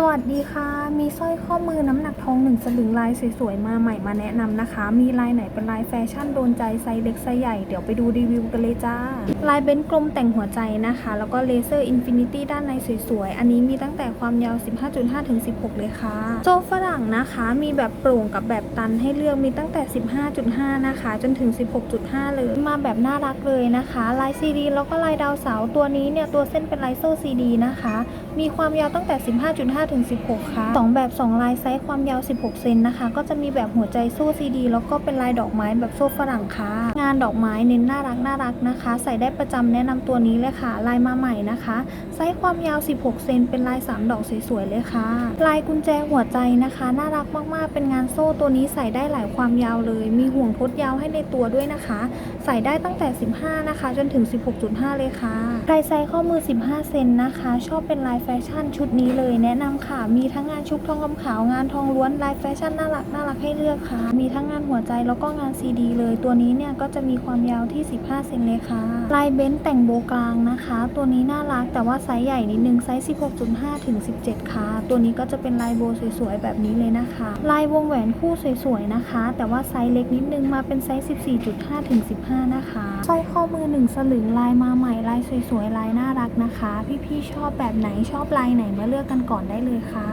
สวัสดีค่ะ มีสร้อยข้อมือน้ำหนักทองหนึ่งสลึงลายสวยๆ มาใหม่มาแนะนำนะคะ มีลายไหนเป็นลายแฟชั่นโดนใจไซส์เล็กไซส์ใหญ่ เดี๋ยวไปดูรีวิวกันเลยจ้า ลายเบนกลมแต่งหัวใจนะคะ แล้วก็เลเซอร์อินฟินิตี้ด้านในสวยๆ อันนี้มีตั้งแต่ความยาว 15.5 ถึง 16 เลยค่ะ โซ่ฝรั่งนะคะ มีแบบโปร่งกับแบบตันให้เลือก มีตั้งแต่ 15.5 นะคะ จนถึง 16.5 เลย มาแบบน่ารักเลยนะคะ ลายซีดีแล้วก็ลายดาวเสาตัวนี้เนี่ยตัวเส้นเป็นลายโซ่ซีดีนะคะ มีความยาวตั้งแต่ 15.5ถึง 16 ค่ะสองแบบ 2 ลายไซส์ความยาว 16 เซนนะคะ ก็จะมีแบบหัวใจโซ่ซีดี แล้วก็เป็นลายดอกไม้แบบโซ่ฝรั่งค่ะ งานดอกไม้เน้นน่ารักน่ารักนะคะ ใส่ได้ประจำแนะนำตัวนี้เลยค่ะ ลายมาใหม่นะคะ ไซส์ความยาว 16 เซนเป็นลาย 3 ดอกสวยๆเลยค่ะ ลายกุญแจหัวใจนะคะ น่ารักมากๆ เป็นงานโซ่ตัวนี้ใส่ได้หลายความยาวเลย มีห่วงทดยาวให้ในตัวด้วยนะคะ ใส่ได้ตั้งแต่ 15 นะคะ จนถึง 16.5 เลยค่ะลายไซส์ข้อมือ 15 เซนนะคะ ชอบเป็นลายแฟชั่นชุดนี้เลยแนะนำค่ะ มีทั้งงานชุบทองคำขาว งานทองล้วน ลายแฟชั่นน่ารักน่ารักให้เลือกค่ะ มีทั้งงานหัวใจแล้วก็งานซีดีเลย ตัวนี้เนี่ยก็จะมีความยาวที่ 15 เซนเลยค่ะ ลายเบนซ์แต่งโบกลางนะคะ ตัวนี้น่ารักแต่ว่าไซส์ใหญ่นิดนึงไซส์ 16.5 ถึง 17 ค่ะ ตัวนี้ก็จะเป็นลายโบสวยๆแบบนี้เลยนะคะ ลายวงแหวนคู่สวยๆนะคะ แต่ว่าไซส์เล็กนิดนึงมาเป็นไซส์ 14.5 ถึง 15 นะคะสร้อยข้อมือหนึ่งสลึงลายมาใหม่ลายสวยๆลายน่ารักนะคะ พี่ๆชอบแบบไหนชอบลายไหนมาเลือกกันก่อนได้เลยค่ะ